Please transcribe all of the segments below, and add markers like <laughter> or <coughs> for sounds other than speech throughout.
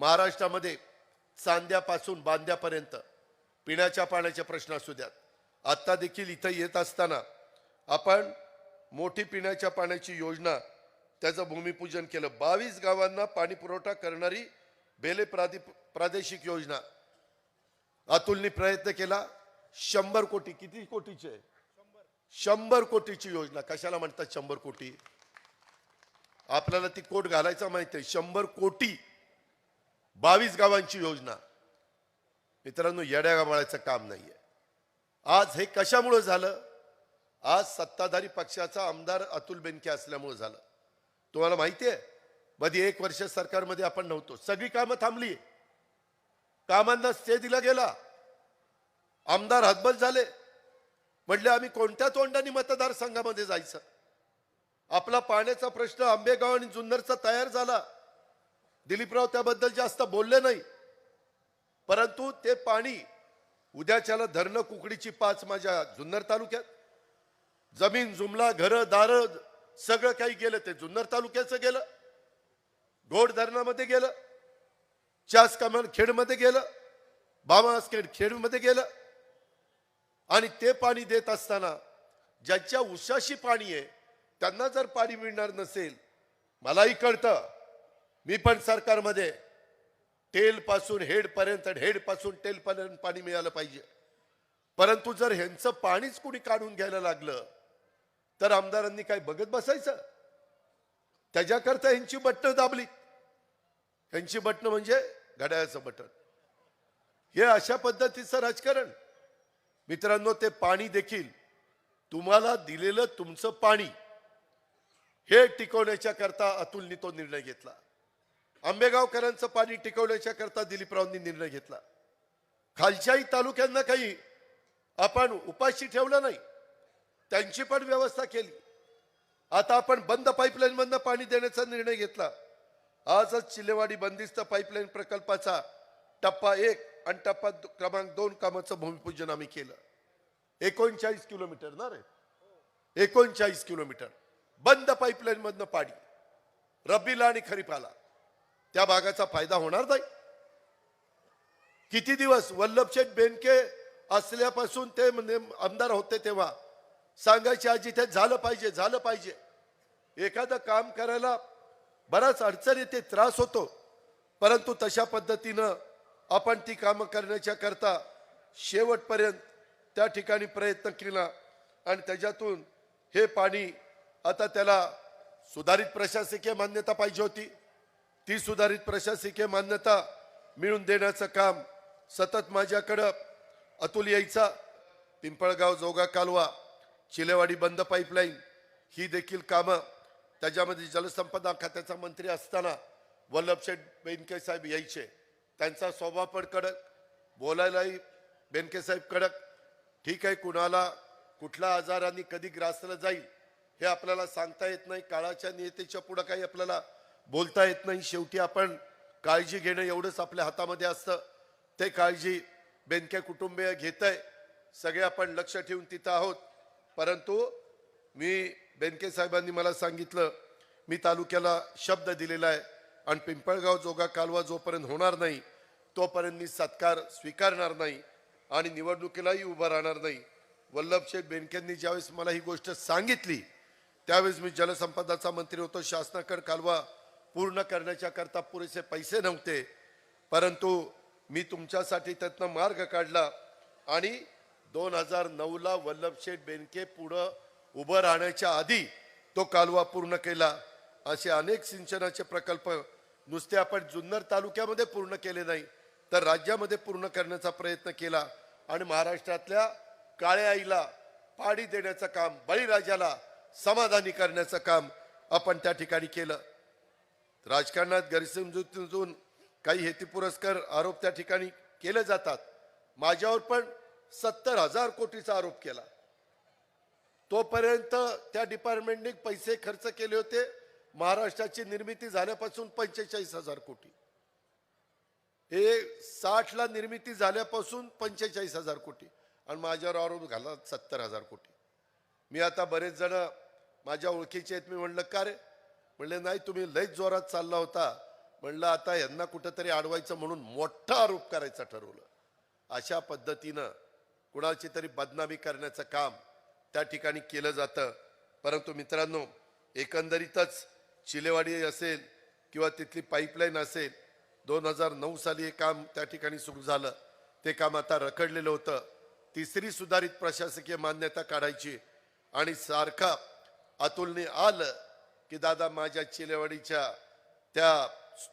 महाराष्ट्रामध्ये चांद्यापासून बांद्यापर्यंत पिण्याच्या पाण्याचे प्रश्न असू द्यात. आत्ता देखील इथं येत असताना आपण मोठी पिण्याच्या पाण्याची योजना त्याचं भूमिपूजन केलं. बावीस गावांना पाणी पुरवठा करणारी बेले प्रादि प्रादेशिक योजना. अतुलनी प्रयत्न केला. शंभर कोटी किती कोटीचे? शंभर कोटीची योजना. कशाला म्हणतात शंभर कोटी? आपल्याला ती कोट घालायचा माहिती आहे. शंभर कोटी बावीस गावांची योजना. मित्रांनो येड्या गाबाळाचं काम नाहीये. आज हे कशामुळं झालं? आज सत्ताधारी पक्षाचा आमदार अतुल बेनके असल्यामुळं झालं. तुम्हाला माहिती आहे मध्ये एक वर्ष सरकारमध्ये आपण नव्हतो. सगळी कामं थांबली कामांना स्टे दिला गेला. आमदार हतबल झाले. म्हटले आम्ही कोणत्या तोंडाने मतदारसंघामध्ये जायचं? आपला पाण्याचा प्रश्न आंबेगाव आणि जुन्नरचा तयार झाला. दिलीपराव त्याबद्दल जास्त बोलले नाही. परंतु ते पाणी उद्याच्याला धरणं कुकडीची पाच माझ्या जुन्नर तालुक्यात. जमीन जुमला घरं दार सगळं काही गेलं ते जुन्नर तालुक्याचं गेलं. घोड धरणामध्ये गेलं. चास कमान खेडमध्ये गेलं. बामासखेड खेडमध्ये गेलं. आणि ते पाणी देत असताना ज्यांच्या उशाशी पाणी आहे त्यांना जर पाणी मिळणार नसेल मलाही कळतं. मी पण सरकारमध्ये तेलपासून हेडपर्यंत हेडपासून तेलपर्यंत पाणी मिळालं पाहिजे. परंतु जर ह्यांचं पाणीच कुणी काढून घ्यायला लागलं तर आमदारांनी काय बघत बसायचं? त्याच्याकरता ह्यांची बटणं दाबली. ह्यांची बटणं म्हणजे घड्याळाचं बटन हे अशा पद्धतीचं राजकारण. मित्रांनो ते पाणी देखील तुम्हाला दिलेलं तुमचं पाणी हे टिकवण्याच्या करता अतुलनी तो निर्णय घेतला. आंबेगावकरांचं पाणी टिकवण्याच्या करता दिलीपरावांनी निर्णय घेतला. खालच्याही तालुक्यांना काही आपण उपाशी ठेवलं नाही. त्यांची पण व्यवस्था केली. आता आपण बंद पाईपलाईनमधनं पाणी देण्याचा निर्णय घेतला. आजच चिलेवाडी बंदिस्त पाईपलाईन प्रकल्पाचा टप्पा एक आणि टप्पा क्रमांक दोन कामाचं भूमिपूजन आम्ही केलं. एकोणचाळीस किलोमीटर ना रे? एकोणचाळीस किलोमीटर. बंद पाईपलाईन मधनं पाणी. रब्बीला आणि खरीपाला. त्या भागाचा फायदा होणार नाही. किती दिवस वल्लभशेठ बेनके असल्यापासून ते म्हणजे आमदार होते तेव्हा सांगायचे आज इथे झालं पाहिजे झालं पाहिजे. एखादं काम करायला बराच अडचण येते त्रास होतो. परंतु तशा पद्धतीनं आपण ती कामं करण्याच्या करता शेवटपर्यंत त्या ठिकाणी प्रयत्न केला आणि त्याच्यातून हे पाणी आता त्याला सुधारित प्रशासकीय मान्यता पाहिजे होती. ती सुधारित प्रशासकीय मान्यता मिळून देण्याचं काम सतत माझ्याकडं अतुल यायचा. पिंपळगाव जोगा कालवा चिलेवाडी बंद पाईपलाईन ही देखील कामं त्याच्यामध्ये जलसंपदा खात्याचा मंत्री असताना वल्लभशेठ बेनके साहेब यायचे. त्यांचा स्वभाव पण कडक बोलायलाही बेनके साहेब कडक. ठीक आहे कुणाला कुठला आजाराने कधी ग्रासलं जाईल हे आपल्याला सांगता येत नाही. काळाच्या नियतेच्या पुढं काही आपल्याला बोलता येत नाही. शेवटी आपण काळजी घेणं एवढंच आपल्या हातामध्ये असतं. ते काळजी बेनक्या कुटुंबीय घेत आहे सगळे आपण लक्ष ठेवून तिथं आहोत. परंतु मी बेनके साहेबांनी मला सांगितलं मी तालुक्याला शब्द दिलेला आहे. आणि पिंपळगाव जोगा कालवा जोपर्यंत होणार नाही तोपर्यंत मी सत्कार स्वीकारणार नाही आणि निवडणुकीलाही उभं राहणार नाही. वल्लभशेठ बेनकेंनी ज्यावेळेस मला ही गोष्ट सांगितली त्यावेळेस मी जलसंपदाचा मंत्री होतो. शासनाकडे कालवा पूर्ण करण्याच्या करता पुरेसे पैसे नव्हते. परंतु मी तुमच्यासाठी त्यातनं मार्ग काढला आणि दोन हजार नऊला वल्लभशेठ बेनके पुढं उभं राहण्याच्या आधी तो कालवा पूर्ण केला. असे अनेक सिंचनाचे प्रकल्प नुसते आपण जुन्नर तालुक्यामध्ये पूर्ण केले नाही तर राज्यामध्ये पूर्ण करण्याचा प्रयत्न केला आणि महाराष्ट्रातल्या काळ्या आईला पाडी देण्याचं काम बळीराजाला समाधानी करण्याचं काम आपण त्या ठिकाणी केलं. राजकारणात गैरसमजुतीतून काही हेती पुरस्कार आरोप त्या ठिकाणी केले जातात. माझ्यावर पण सत्तर हजार कोटीचा आरोप केला. तोपर्यंत त्या डिपार्टमेंटने पैसे खर्च केले होते. महाराष्ट्राची निर्मिती झाल्यापासून पंचेचाळीस हजार कोटी. हे साठ ला निर्मिती झाल्यापासून पंचेचाळीस हजार कोटी. आणि माझ्यावर आरोप घाला सत्तर हजार कोटी. मी आता बरेच जण माझ्या ओळखीचे आहेत. मी म्हणलं का रे? म्हणले नाही तुम्ही लयच जोरात चालला होता. म्हणलं आता यांना कुठंतरी अडवायचं म्हणून मोठा आरोप करायचा ठरवलं. अशा पद्धतीनं कुणाची तरी बदनामी करण्याचं काम त्या ठिकाणी केलं जातं. परंतु मित्रांनो एकंदरीतच चिलेवाडी असेल किंवा तिथली पाईपलाईन असेल दोन हजार नऊ साली हे काम त्या ठिकाणी सुरू झालं. ते काम आता रखडलेलं होतं. तिसरी सुधारित प्रशासकीय मान्यता काढायची आणि सारखा अतुलने आलं की दादा माझ्या चिलेवाडीच्या त्या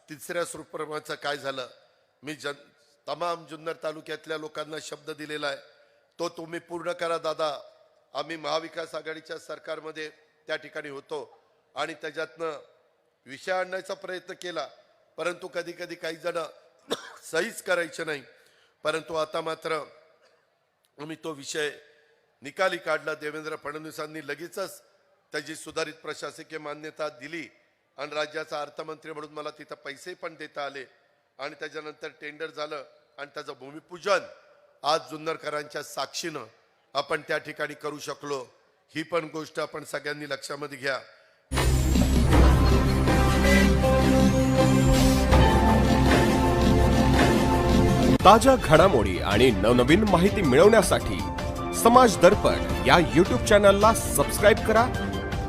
तिसऱ्या सुप्रमाचं काय झालं? मी जन तमाम जुन्नर तालुक्यातल्या लोकांना शब्द दिलेला आहे. तो तुम्ही पूर्ण करा दादा. आम्ही महाविकास आघाडीच्या सरकारमध्ये त्या ठिकाणी होतो आणि त्याच्यातनं विषय आणण्याचा प्रयत्न केला. परंतु कधी कधी काही जण <coughs> सहीच करायचे नाही. परंतु आता मात्र आम्ही तो विषय निकाली काढला. देवेंद्र फडणवीसांनी लगेचच त्याची सुधारित प्रशासकीय मान्यता दिली आणि राज्याचा अर्थमंत्री म्हणून मला तिथं पैसे पण देता आले. आणि त्याच्यानंतर टेंडर झालं आणि त्याचं भूमिपूजन आज जुन्नरकरांच्या साक्षीनं आपण त्या ठिकाणी करू शकलो. ही पण गोष्ट आपण सगळ्यांनी लक्षामध्ये घ्या. ताज्या घडामोडी आणि नवनवीन माहिती मिळवण्यासाठी समाज दर्पण या यूट्यूब चॅनलला सबस्क्राईब करा